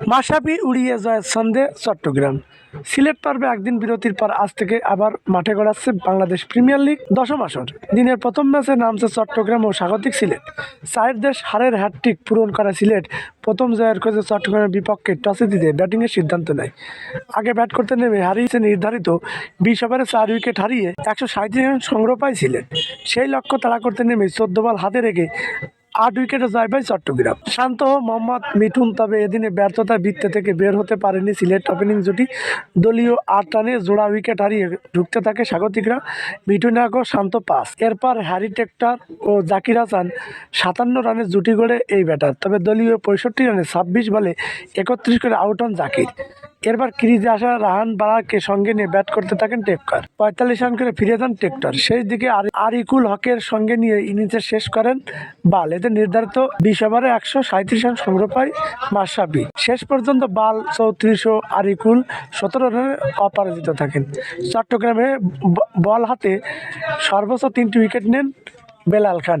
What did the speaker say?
মাসাবি উড়িয়ে জয়ের ছন্দে চট্টগ্রাম। সিলেট পর্বে একদিন বিরতির পর আজ থেকে আবার মাঠে গড়াচ্ছে বাংলাদেশ প্রিমিয়ার লিগ দশম আসর। দিনের প্রথম ম্যাচে নামছে চট্টগ্রাম ও স্বাগতিক সিলেট। চায়ের দেশ হারের হ্যাটট্রিক পূরণ করা সিলেট প্রথম জয়ের খোঁজে চট্টগ্রামের বিপক্ষে টসে দিতে ব্যাটিংয়ের সিদ্ধান্ত নেয়। আগে ব্যাট করতে নেমে হারিয়েছে নির্ধারিত বিশ ওভারে চার উইকেট হারিয়ে একশো সাঁত্রিশ রান সংগ্রহ পায় সিলেট। সেই লক্ষ্য তাড়া করতে নেমে চোদ্দ বল হাতে রেখে আট উইকেটে জয় পায় চট্টগ্রাম। শান্ত, মোহাম্মদ, মিঠুন তবে এদিনে ব্যর্থতা বৃত্তে থেকে বের হতে পারেনি সিলেট ওপেনিং জুটি। দলীয় আট রানে জোড়া উইকেট হারিয়ে ঢুকতে থাকে স্বাগতিকরা। মিঠুন ও শান্ত পাস এরপর হ্যারি টেক্টার ও জাকির হাসান সাতান্ন রানের জুটি গড়ে এই ব্যাটার। তবে দলীয় পঁয়ষট্টি রানে ছাব্বিশ বলে একত্রিশ করে আউট হন জাকির। এরপর ক্রিজে আসা রাহান বারাকে সঙ্গে নিয়ে ব্যাট করতে থাকেন টেক্টর পঁয়তাল্লিশ রান করে ফিরে যান টেক্টর। শেষ দিকে আর- আরিকুল হকের সঙ্গে নিয়ে ইনিংসে শেষ করেন বাল। এতে নির্ধারিত বিশ ওভারে একশো সাঁত্রিশ রান সংগ্রহ পায় মাসাবি শেষ পর্যন্ত বাল চৌত্রিশ ও আরিকুল সতেরো রানে অপরাজিত থাকেন। চট্টগ্রামে বল হাতে সর্বোচ্চ তিনটি উইকেট নেন বেলাল খান।